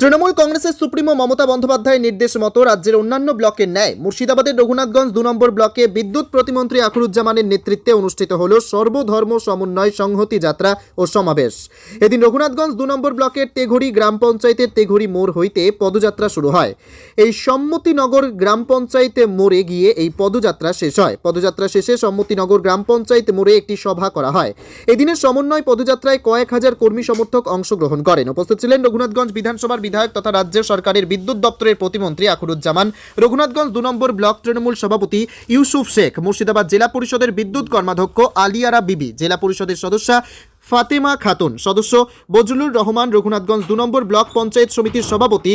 তৃণমূল কংগ্রেসের সুপ্রিমো মমতা বন্দ্যোপাধ্যায়ের নির্দেশ মতো রাজ্যের অন্যান্য ব্লকের ন্যায় মুর্শিদাবাদের রঘুনাথগঞ্জ দু নম্বর ব্লকে বিদ্যুৎ প্রতিমন্ত্রী আখরুজ্জামানের নেতৃত্বে অনুষ্ঠিত হল সর্বধর্ম সমন্বয় সংহতি যাত্রা ও সমাবেশ। এদিন রঘুনাথগঞ্জ দু নম্বর ব্লকের তেঘড়ি গ্রাম পঞ্চায়েতের তেঘড়ি মোড় হইতে পদযাত্রা শুরু হয়। এই সম্মতিনগর গ্রাম পঞ্চায়েতে মোড়ে গিয়ে এই পদযাত্রা শেষ হয়। পদযাত্রা শেষে সম্মতিনগর গ্রাম পঞ্চায়েত মোড়ে একটি সভা করা হয়। এদিনের সমন্বয় পদযাত্রায় কয়েক হাজার কর্মী সমর্থক অংশগ্রহণ করেন। উপস্থিত ছিলেন রঘুনাথগঞ্জ বিধানসভার বিধায়ক তথা রাজ্য সরকারের বিদ্যুৎ দপ্তরের প্রতিমন্ত্রী আখরুজ্জামান, রঘুনাথগঞ্জ দু নম্বর ব্লক তৃণমূল সভাপতি ইউসুফ শেখ, মুর্শিদাবাদ জেলা পরিষদের বিদ্যুৎ কর্মাধ্যক্ষ আলিয়ারা বিবি, জেলা পরিষদের সদস্যা ফাতেমা খাতুন, সদস্য বজলুর রহমান রঘুনাথগঞ্জ দু নম্বর ব্লক পঞ্চায়েত সমিতির সভাপতি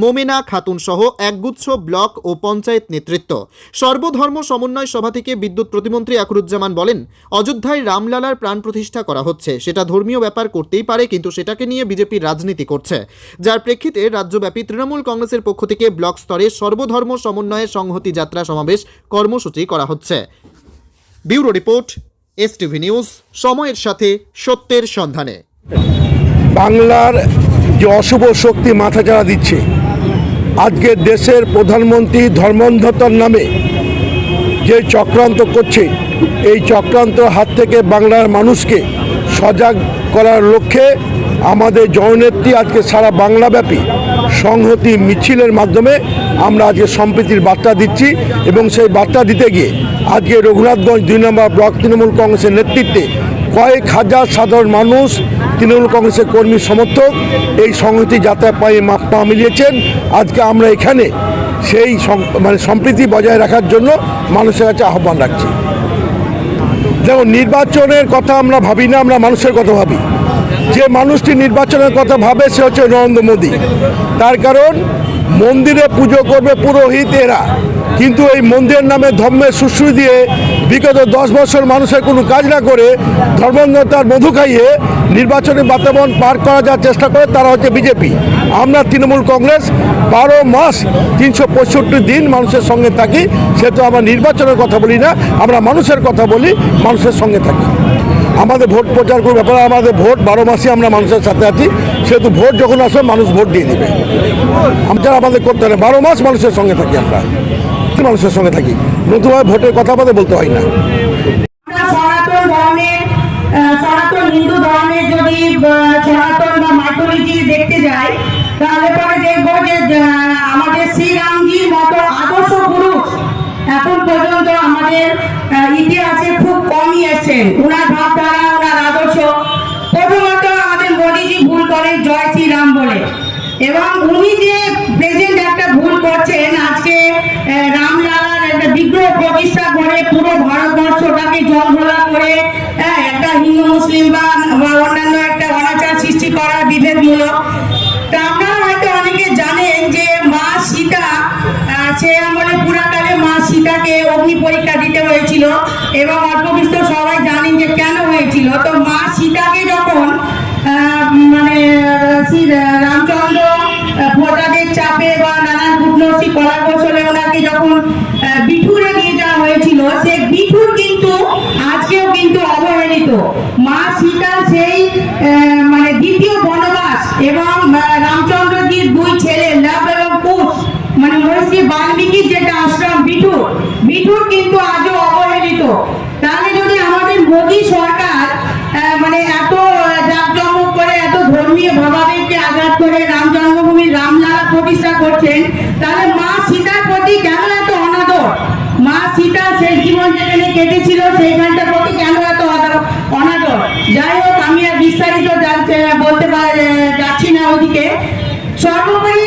মোমেনা খাতুন সহ একগুচ্ছ ব্লক ও পঞ্চায়েত নেতৃত্ব। সর্বধর্ম সমন্বয় সভা থেকে বিদ্যুৎ প্রতিমন্ত্রী আকরুজ্জামান বলেন, অযোধ্যায় রামলালার প্রাণ প্রতিষ্ঠা করা হচ্ছে। সেটা ধর্মীয় ব্যাপার করতেই পারে, কিন্তু সেটাকে নিয়ে বিজেপি রাজনীতি করছে। যার প্রেক্ষিতে রাজ্যব্যাপী তৃণমূল কংগ্রেসের পক্ষ থেকে ব্লক স্তরে সর্বধর্ম সমন্বয়ে সংহতি যাত্রা সমাবেশ কর্মসূচি করা হচ্ছে। Bureau report S TV news, সময়ের সাথে সত্যের সন্ধানে। বাংলার যে অশুভ শক্তি মাথাচাড়া দিচ্ছে, আজকে দেশের প্রধানমন্ত্রী ধর্মান্ধতার নামে যে চক্রান্ত করছে, এই চক্রান্ত হাত থেকে বাংলার মানুষকে সজাগ করার লক্ষ্যে আমাদের জননেত্রী আজকে সারা বাংলাব্যাপী সংহতি মিছিলের মাধ্যমে আমরা আজকে সম্প্রীতির বার্তা দিচ্ছি এবং সেই বার্তা দিতে গিয়ে আজকে রঘুনাথগঞ্জ দুই নম্বর ব্লক তৃণমূল কংগ্রেসের নেতৃত্বে কয়েক হাজার সাধারণ মানুষ তৃণমূল কংগ্রেসের কর্মী সমর্থক এই সংহতি যাত্রায় পায়ে পা মিলিয়েছেন। আজকে আমরা এখানে সেই মানে সম্প্রীতি বজায় রাখার জন্য মানুষের কাছে আহ্বান রাখছি। দেখো নির্বাচনের কথা আমরা ভাবি না, আমরা মানুষের কথা ভাবি। যে মানুষটি নির্বাচনের কথা ভাবে সে হচ্ছে নরেন্দ্র মোদী। তার কারণ, মন্দিরে পুজো করবে পুরোহিত এরা। কিন্তু এই মন্দিরের নামে ধর্মের সুশ্রু দিয়ে বিগত দশ বছর মানুষের কোনো কাজ না করে ধর্মান্ধতার মধু খাইয়ে নির্বাচনী বাতাবরণ পার করা যাওয়ার চেষ্টা করে, তারা হচ্ছে বিজেপি। আমরা তৃণমূল কংগ্রেস, বারো মাস তিনশো পঁয়ষট্টি দিন মানুষের সঙ্গে থাকি সেহেতু আমরা নির্বাচনের কথা বলি না, আমরা মানুষের কথা বলি, মানুষের সঙ্গে থাকি। আমাদের ভোট প্রচার করার ব্যাপারে আমাদের ভোট, বারো মাসে আমরা মানুষের সাথে আছি, সেহেতু ভোট যখন আসবে, মানুষ ভোট দিয়ে দেবে আমরা আমাদের করতে হবে বারো মাস মানুষের সঙ্গে থাকি আমরা। মানুষের সঙ্গে থাকি? নতুনভাবে ভোটের কথা আমাদের বলতে হয় না। হিন্দু ধর্মের যদি সনাতন বা মাইথোলজি দেখতে যাই, তাহলে পরে দেখব যে আমাদের শ্রীরামজির মতো আদর্শ পুরুষ এখন পর্যন্ত আমাদের ইতিহাসে খুব কমই এসেছেন। ওনার ভাবধারা ওনার আদর্শ। প্রথমত আমাদের মোদীজি ভুল করেন, জয় শ্রীরাম বলে। এবং উনি যে প্রেজেন্ট একটা ভুল করছেন, আজকে রামলালার একটা বিগ্রহ প্রতিষ্ঠা করে পুরো ভারতবর্ষটাকে জলঘোলা করে হ্যাঁ, একটা হিন্দু মুসলিম বা অন্যান্য একটা অনাচার সৃষ্টি করা বিভেদমূলক। তা আপনারা হয়তো অনেকে জানেন যে মা সীতা সে আমলে পুরাকালে মা সীতাকে অগ্নি পরীক্ষা দিতে হয়েছিল এবং অল্প নানান কলা কৌশলে ওনাকে যখন বিঠুরে নিয়ে যাওয়া হয়েছিল, সে বিঠুর কিন্তু আজকেও কিন্তু অবহেলিত। মা সীতা সেই মানে দ্বিতীয় বনবাস এবং রামচন্দ্রজির দুই ছেলে, লাভ এবং কুশ মানে মহর্ষি বাল্মীকির যেটা আশ্রম বিঠুর। বিঠুর কিন্তু আজও অবহেলিত। তাহলে যদি আমাদের মোদী সরকার কেটেছিল সেইখানটা প্রতি কেন এত অনাদর- যাই হোক, আমি আর বিস্তারিত বলতে যাচ্ছি না ওদিকে। সর্বোপরি